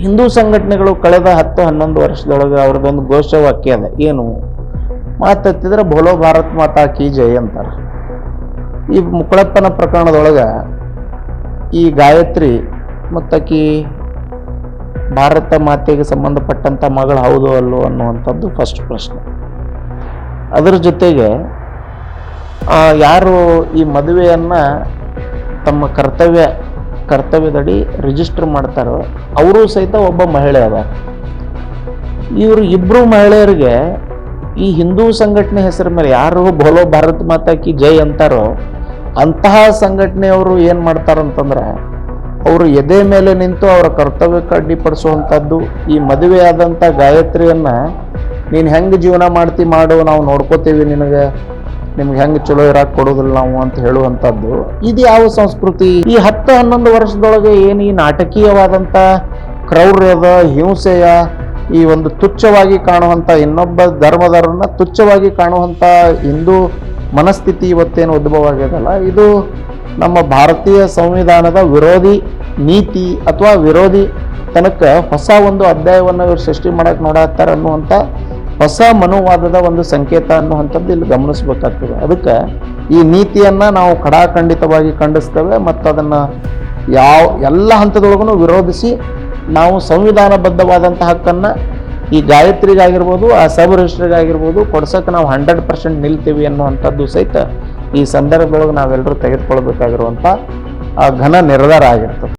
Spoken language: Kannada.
ಹಿಂದೂ ಸಂಘಟನೆಗಳು ಕಳೆದ ಹತ್ತು ಹನ್ನೊಂದು ವರ್ಷದೊಳಗೆ ಅವ್ರದ್ದೊಂದು ಘೋಷವಾಕ್ಯ ಅದ, ಏನು? ಮಾತತ್ತಿದ್ರೆ ಭೋಲೋ ಭಾರತ್ ಮಾತಾ ಕಿ ಜೈ ಅಂತಾರೆ. ಈ ಮುಕುಳಪ್ಪನ ಪ್ರಕರಣದೊಳಗೆ ಈ ಗಾಯತ್ರಿ ಮತ್ತಾಕಿ ಭಾರತ ಮಾತೆಗೆ ಸಂಬಂಧಪಟ್ಟಂಥ ಮಗಳು ಹೌದು ಅಲ್ಲೋ ಅನ್ನುವಂಥದ್ದು ಫಸ್ಟ್ ಪ್ರಶ್ನೆ. ಅದರ ಜೊತೆಗೆ ಯಾರು ಈ ಮದುವೆಯನ್ನು ತಮ್ಮ ಕರ್ತವ್ಯ ಕರ್ತವ್ಯದಡಿ ರಿಜಿಸ್ಟರ್ ಮಾಡ್ತಾರೋ, ಅವರು ಸಹಿತ ಒಬ್ಬ ಮಹಿಳೆ ಅದ. ಇವರು ಇಬ್ಬರು ಮಹಿಳೆಯರಿಗೆ ಈ ಹಿಂದೂ ಸಂಘಟನೆ ಹೆಸರ ಮೇಲೆ ಯಾರು ಬೋಲೋ ಭಾರತ್ ಮಾತಾಕಿ ಜೈ ಅಂತಾರೋ, ಅಂತಹ ಸಂಘಟನೆಯವರು ಏನು ಮಾಡ್ತಾರಂತಂದ್ರೆ ಅವರು ಎದೆ ಮೇಲೆ ನಿಂತು ಅವರ ಕರ್ತವ್ಯಕ್ಕೆ ಅಡ್ಡಿಪಡಿಸುವಂಥದ್ದು, ಈ ಮದುವೆಯಾದಂಥ ಗಾಯತ್ರಿಯನ್ನು ನೀನು ಹೆಂಗೆ ಜೀವನ ಮಾಡ್ತಿ ಮಾಡು, ನಾವು ನೋಡ್ಕೋತೀವಿ ನಿನಗೆ. ನಿಮ್ಗೆ ಹೆಂಗೆ ಚಲೋ ಇರಾಕ್ ಕೊಡೋದಿಲ್ಲ ನಾವು ಅಂತ ಹೇಳುವಂಥದ್ದು. ಇದು ಯಾವ ಸಂಸ್ಕೃತಿ? ಈ ಹತ್ತು ಹನ್ನೊಂದು ವರ್ಷದೊಳಗೆ ಏನು ಈ ನಾಟಕೀಯವಾದಂಥ ಕ್ರೌರ್ಯದ ಹಿಂಸೆಯ ಈ ಒಂದು ತುಚ್ಛವಾಗಿ ಕಾಣುವಂಥ ಇನ್ನೊಬ್ಬ ಧರ್ಮದವರನ್ನ ತುಚ್ಛವಾಗಿ ಕಾಣುವಂಥ ಹಿಂದೂ ಮನಸ್ಥಿತಿ ಇವತ್ತೇನು ಉದ್ಭವ ಆಗ್ಯದಲ್ಲ? ಇದು ನಮ್ಮ ಭಾರತೀಯ ಸಂವಿಧಾನದ ವಿರೋಧಿ ನೀತಿ ಅಥವಾ ವಿರೋಧಿ ತನಕ ಹೊಸ ಒಂದು ಅಧ್ಯಾಯವನ್ನು ಸೃಷ್ಟಿ ಮಾಡೋಕೆ ನೋಡತ್ತಾರೆ ಅನ್ನುವಂಥ ಹೊಸ ಮನೋವಾದದ ಒಂದು ಸಂಕೇತ ಅನ್ನುವಂಥದ್ದು ಇಲ್ಲಿ ಗಮನಿಸಬೇಕಾಗ್ತದೆ. ಅದಕ್ಕೆ ಈ ನೀತಿಯನ್ನು ನಾವು ಖಡಾಖಂಡಿತವಾಗಿ ಖಂಡಿಸ್ತೇವೆ ಮತ್ತು ಅದನ್ನು ಯಾವ ಎಲ್ಲ ಹಂತದೊಳಗೂ ವಿರೋಧಿಸಿ ನಾವು ಸಂವಿಧಾನಬದ್ಧವಾದಂಥ ಹಕ್ಕನ್ನು ಈ ಗಾಯತ್ರಿಗಾಗಿರ್ಬೋದು, ಆ ಸಬ್ ರಿಜಿಸ್ಟ್ರಿಗಾಗಿರ್ಬೋದು, ಕೊಡ್ಸೋಕೆ ನಾವು ಹಂಡ್ರೆಡ್ ಪರ್ಸೆಂಟ್ ನಿಲ್ತೀವಿ ಅನ್ನುವಂಥದ್ದು ಸಹಿತ ಈ ಸಂದರ್ಭದೊಳಗೆ ನಾವೆಲ್ಲರೂ ತೆಗೆದುಕೊಳ್ಬೇಕಾಗಿರುವಂಥ ಘನ ನಿರ್ಧಾರ ಆಗಿರ್ತದೆ.